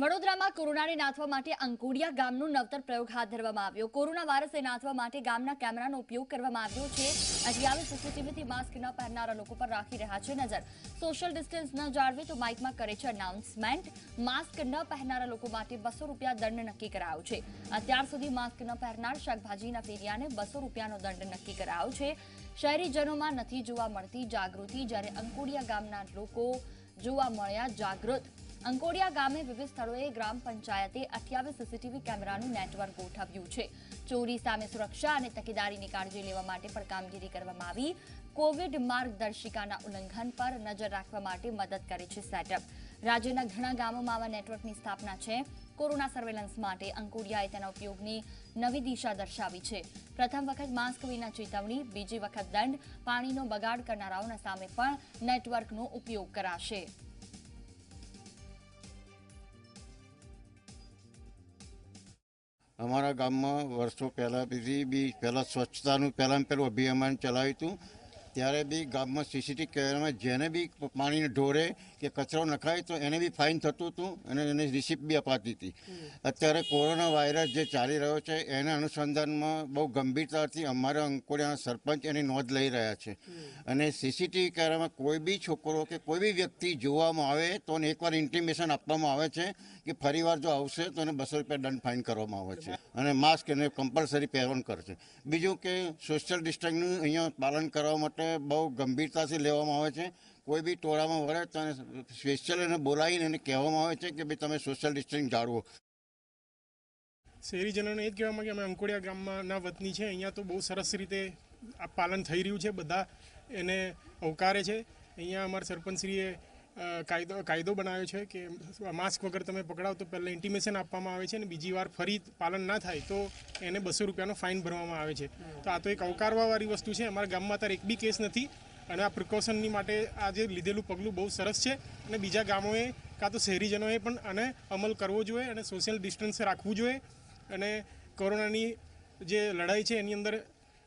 વડોદરામાં કોરોનાને નાથવા માટે અંકોડિયા ગામનો નવતર પ્રયોગ હાથ ધરવામાં આવ્યો. કોરોના વાયરસને નાથવા માટે ગામના કેમેરાનો ઉપયોગ કરવામાં આવ્યો છે. અઠ્યાવીસ સીસીટીવીથી માસ્ક ન પહેરનારા લોકો પર રાખી રહ્યા છે નજર. સોશિયલ ડિસ્ટન્સ ન જાળવે તો માઇકમાં કરે છે અનાઉન્સમેન્ટ માસ્ક ન પહેરનારા લોકો માટે બસો રૂપિયા દંડ નક્કી કરાયો છે. અત્યાર સુધી માસ્ક ન પહેરનાર શાકભાજીના ફેરિયાને બસો રૂપિયાનો દંડ નક્કી કરાયો છે. શહેરીજનોમાં નથી જોવા મળતી જાગૃતિ જ્યારે અંકોડિયા ગામના લોકો જોવા મળ્યા જાગૃત. અંકોડિયા ગામે વિવિધ સ્થળોએ ગ્રામ પંચાયતે અઠ્યાવીસ સીસીટીવી કેમેરાનું નેટવર્ક ગોઠવ્યું છે. ચોરી સામે સુરક્ષા અને તકેદારીની કાળજી લેવા માટે પણ કામગીરી કરવામાં આવી. કોવિડ માર્ગદર્શિકાના ઉલ્લંઘન પર નજર રાખવા માટે મદદ કરે છે સેટઅપ. રાજ્યના ઘણા ગામોમાં આવા નેટવર્કની સ્થાપના છે. કોરોના સર્વેલન્સ માટે અંકોડિયાએ તેના ઉપયોગની નવી દિશા દર્શાવી છે. પ્રથમ વખત માસ્ક વિના ચેતવણી, બીજી વખત દંડ, પાણીનો બગાડ કરનારાઓના સામે પણ નેટવર્કનો ઉપયોગ કરાશે. અમારા ગામમાં વર્ષો પહેલાં બીજી બી પહેલાં સ્વચ્છતાનું પહેલાં પહેલું અભિયાન ચલાવ્યું હતું. ત્યારે બી ગામમાં સીસીટીવી કેમેરામાં જેને બી પાણીને ઢોરે કે કચરો નખાય તો એને બી ફાઇન થતું હતું અને એને રિસિપ્ટ બી અપાતી હતી. અત્યારે કોરોના વાયરસ જે ચાલી રહ્યો છે એના અનુસંધાનમાં બહુ ગંભીરતાથી અમારા અંકોડિયાના સરપંચ એની નોંધ લઈ રહ્યા છે. અને સીસીટીવી કેમેરામાં કોઈ બી છોકરો કે કોઈ બી વ્યક્તિ જોવામાં આવે તો એકવાર ઇન્ટિમેશન આપવામાં આવે છે કે ફરીવાર જો આવશે તો એને બસો રૂપિયા દંડ ફાઇન કરવામાં આવે છે. અને માસ્ક એને કમ્પલસરી પહેરવાનું કરશે બીજું કે સોશિયલ ડિસ્ટન્સનું અહીંયા પાલન કરવા માટે બહુ ગંભીરતાથી લેવામાં આવે છે. કોઈ બી ટોળામાં વળે તને સ્પેશિયલ એને બોલાવીને એને કહેવામાં આવે છે કે ભાઈ તમે સોશિયલ ડિસ્ટન્સ જાળવો. શહેરીજનોને એ જ કહેવામાં કે અમે અંકોડિયા ગામના વતની છે. અહીંયા તો બહુ સરસ રીતે આ પાલન થઈ રહ્યું છે. બધા એને અવકારે છે. અહીંયા અમારા સરપંચશ્રીએ કાયદો કાયદો બનાવ્યો છે કે માસ્ક વગર તમે પકડાવ તો પહેલાં ઇન્ટિમેશન આપવામાં આવે છે અને બીજી વાર ફરી પાલન ના થાય તો એને બસો રૂપિયાનો ફાઇન ભરવામાં આવે છે. તો આ તો એક અવકારવાવાળી વસ્તુ છે. અમારા ગામમાં અત્યારે એક બી કેસ નથી અને આ પ્રિકોશનની માટે આ જે લીધેલું પગલું બહુ સરસ છે અને બીજા ગામોએ કાં તો શહેરીજનોએ પણ આને અમલ કરવો જોઈએ અને સોશિયલ ડિસ્ટન્સ રાખવું જોઈએ અને કોરોનાની જે લડાઈ છે એની અંદર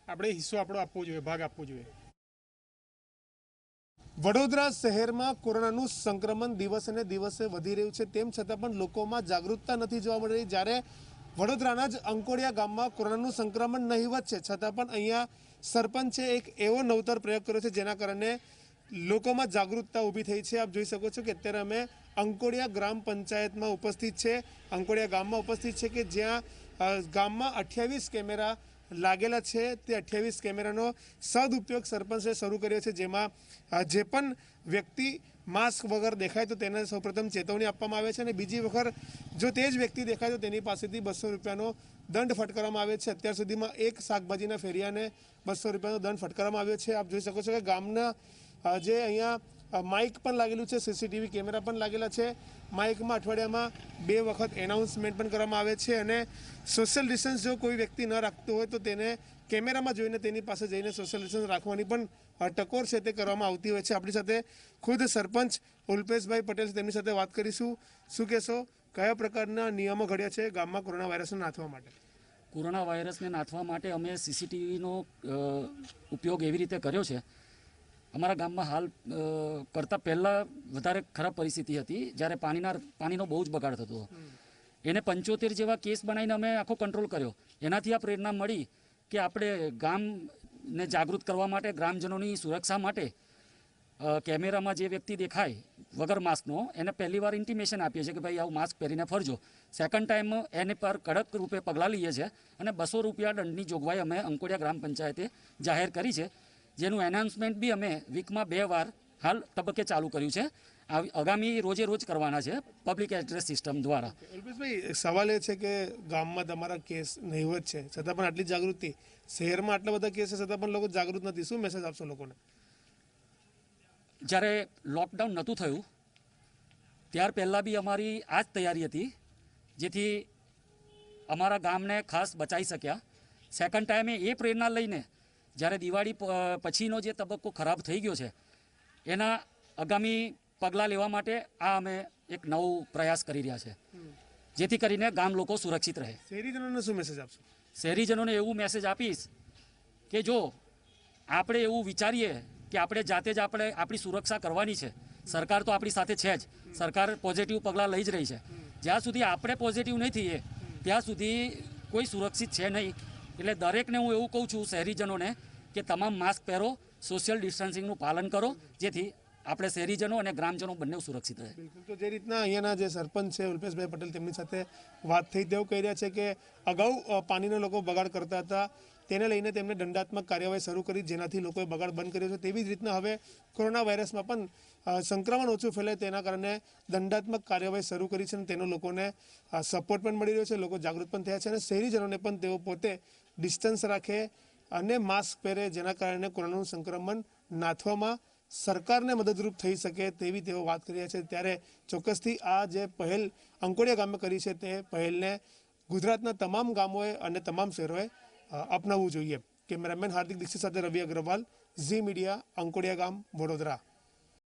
આપણે હિસ્સો આપણો આપવો જોઈએ ભાગ આપવો જોઈએ. વડોદરા શહેરમાં કોરોનાનું સંક્રમણ દિવસે દિવસે વધી રહ્યું છે. તેમ છતાં પણ લોકોમાં જાગૃતતા નથી જોવા મળી રહી. જ્યારે વડોદરાના જ અંકોડિયા ગામમાં કોરોનાનું સંક્રમણ નહીવત છે છતાં પણ અહીંયા સરપંચે એક એવો નવતર પ્રયોગ કર્યો છે, જેના કારણે લોકોમાં જાગૃતતા ઊભી થઈ છે. આપ જોઈ શકો છો કે અત્યારે અમે અંકોડિયા ગ્રામ પંચાયતમાં ઉપસ્થિત છે. અંકોડિયા ગામમાં ઉપસ્થિત છે કે જ્યાં ગામમાં અઠ્યાવીસ કેમેરા લાગેલા છે તે અઠ્યાવીસ કેમેરાનો સદઉપયોગ સરપંચે શરૂ કર્યો છે, જેમાં જે પણ વ્યક્તિ માસ્ક વગર દેખાય તો તેને સૌપ્રથમ ચેતવણી આપવામાં આવે છે અને બીજી વખત જો તે જ વ્યક્તિ દેખાય તો તેની પાસેથી બસો રૂપિયાનો દંડ ફટકારવામાં આવે છે. અત્યાર સુધીમાં એક શાકભાજીના ફેરિયાને બસો રૂપિયાનો દંડ ફટકારવામાં આવ્યો છે. આપ જોઈ શકો છો કે ગામના જે અહીંયા માઇક પણ લાગેલું છે, સીસીટીવી કેમેરા પણ લાગેલા છે. માઇકમાં અઠવાડિયામાં બે વખત એનાઉન્સમેન્ટ પણ કરવામાં આવે છે અને સોશિયલ ડિસ્ટન્સ જો કોઈ વ્યક્તિ ન રાખતો હોય તો તેને કેમેરામાં જોઈને તેની પાસે જઈને સોશિયલ ડિસ્ટન્સ રાખવાની પણ ટકોર છે તે કરવામાં આવતી હોય છે. આપણી સાથે ખુદ સરપંચ ઉલ્પેશભાઈ પટેલ તેમની સાથે વાત કરીશું. શું કહેશો? કયા પ્રકારના નિયમો ઘડ્યા છે ગામમાં કોરોના વાયરસને નાથવા માટે? કોરોના વાયરસને નાથવા માટે અમે સીસીટીવીનો ઉપયોગ એવી રીતે કર્યો છે અમારા ગામમાં હાલ કરતાં પહેલાં વધારે ખરાબ પરિસ્થિતિ હતી, જ્યારે પાણીના, પાણીનો બહુ જ બગાડ થતો એને પંચોતેર જેવા કેસ બનાવીને અમે આખો કંટ્રોલ કર્યો. એનાથી આ પ્રેરણા મળી કે આપણે ગામને જાગૃત કરવા માટે, ગ્રામજનોની સુરક્ષા માટે કેમેરામાં જે વ્યક્તિ દેખાય વગર માસ્કનો, એને પહેલી વાર ઇન્ટિમેશન આપીએ છીએ કે ભાઈ આવું માસ્ક પહેરીને ફરજો. સેકન્ડ ટાઈમ એને પર કડક રૂપે પગલાં લઈએ છીએ અને બસો રૂપિયા દંડની જોગવાઈ અમે અંકોડિયા ગ્રામ પંચાયતે જાહેર કરી છે. જેનું એનાઉન્સમેન્ટ બી અમે વીકમાં બે વાર હાલ તબક્કે ચાલુ કર્યું છે. આવી- આગામી રોજે રોજ કરવાના છે પબ્લિક એડ્રેસ સિસ્ટમ દ્વારા. સવાલ એ છે કે ગામમાં તમારા કેસ નહીવત છે છતાં પણ આટલી જાગૃતિ શહેરમાં આટલા બધા કેસ છે છતાં પણ લોકો જાગૃત નથી. શું મેસેજ આપશો લોકોને? જ્યારે લોકડાઉન નહોતું થયું ત્યાર પહેલાં બી અમારી આ જ તૈયારી હતી જેથી અમારા ગામને ખાસ બચાવી શક્યા. સેકન્ડ ટાઈમે એ પ્રેરણા લઈને જ્યારે દિવાળી પછીનો જે તબક્કો ખરાબ થઈ ગયો છે એના આગામી પગલાં લેવા માટે આ અમે એક નવો પ્રયાસ કરી રહ્યા છે. જેથી કરીને ગામ લોકો સુરક્ષિત રહે. શહેરીજનોને શું મેસેજ આપશો? શહેરીજનોને એવું મેસેજ આપીશ કે જો આપણે એવું વિચારીએ કે આપણે જાતે જ આપણે આપણી સુરક્ષા કરવાની છે સરકાર તો આપણી સાથે છે જ સરકાર પોઝિટિવ પગલાં લઈ જ રહી છે. જ્યાં સુધી આપણે પોઝિટિવ નહીં થઈએ ત્યાં સુધી કોઈ સુરક્ષિત છે નહીં. એટલે દરેકને હું એવું કહું છું શહેરીજનોને કે તમામ માસ્ક પહેરો સોશિયલ ડિસ્ટન્સિંગનું પાલન કરો, જેથી આપણે શહેરીજનો અને ગ્રામજનો બંને સુરક્ષિત રહે. તો જે રીતના અહીંયાના જે સરપંચ છે, ઉલ્પેશભાઈ પટેલ, તેમની સાથે વાત થઈ, તેઓ કહી રહ્યા છે કે અગાઉ પાણીનો લોકો બગાડ કરતા હતા. તેને લઈને તેમને દંડાત્મક કાર્યવાહી શરૂ કરી, જેનાથી લોકોએ બગાડ બંધ કર્યો છે. તેવી જ રીતના હવે કોરોના વાયરસમાં પણ સંક્રમણ ઓછું ફેલાય તેના કારણે દંડાત્મક કાર્યવાહી શરૂ કરી છે અને તેનો લોકોને સપોર્ટ પણ મળી રહ્યો છે, લોકો જાગૃત પણ થયા છે અને શહેરીજનોને પણ તેઓ પોતે ડિસ્ટન્સ રાખે અને માસ્ક પહેરે, જેના કારણે કોરોનાનું સંક્રમણ નાથવામાં સરકારને મદદરૂપ થઈ શકે તેવી તેઓ વાત કરી રહ્યા છે. ત્યારે ચોક્કસથી આ જે પહેલ અંકોડિયા ગામે કરી છે, તે પહેલને ગુજરાતના તમામ ગામોએ અને તમામ શહેરોએ અપનાવવું જોઈએ. કેમેરામેન હાર્દિક દીક્ષિત સાથે રવિ અગ્રવાલ, ઝી મીડિયા, અંકોડિયા ગામ, વડોદરા.